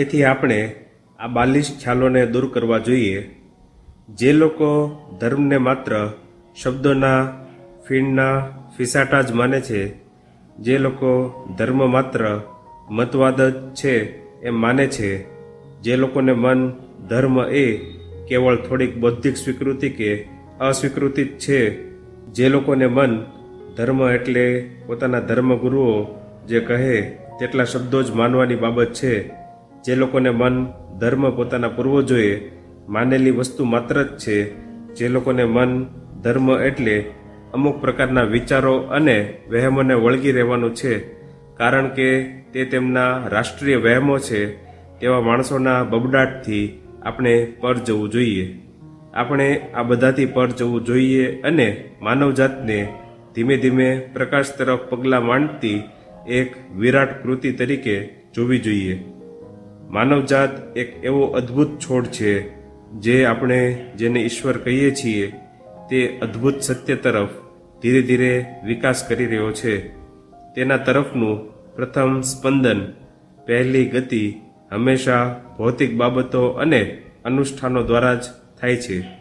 તેથી આપણે આ બાલિશ ખ્યાલોને દૂર કરવા જોઈએ. જે લોકો ધર્મને માત્ર શબ્દોના, ફીણના ફિસાટા જ માને છે, જે લોકો ધર્મ માત્ર મતવાદ જ છે એમ માને છે, જે લોકોને મન ધર્મ એ કેવળ થોડીક બૌદ્ધિક સ્વીકૃતિ કે અસ્વીકૃતિ જ છે, જે લોકોને મન ધર્મ એટલે પોતાના ધર્મગુરુઓ જે કહે તેટલા શબ્દો જ માનવાની બાબત છે. જે લોકોને મન, ધર્મ પોતાના પૂર્વજોએ માનેલી વસ્તુ માત્ર જ છે, જે લોકોને મન, ધર્મ એટલે અમુક પ્રકારના વિચારો અને વહેમોને વળગી રહેવાનું છે. કારણ કે તે તેમના રાષ્ટ્રીય વહેમો છે, તેવા માણસોના બબડાટથી આપણે પર જવું જોઈએ. આપણે આ બધાથી પર જવું જોઈએ અને માનવજાતને ધીમે ધીમે પ્રકાશ તરફ પગલાં માંડતી એક વિરાટ કૃતિ તરીકે જોવી જોઈએ. માનવજાત એક એવો અદ્ભુત છોડ છે જે આપણે જેને ઈશ્વર કહીએ છીએ, તે અદ્ભુત સત્ય તરફ ધીરે ધીરે વિકાસ કરી રહ્યો છે. તેના તરફનું પ્રથમ સ્પંદન, પહેલી ગતિ હંમેશા ભૌતિક બાબતો અને અનુષ્ઠાનો દ્વારા જ થાય છે.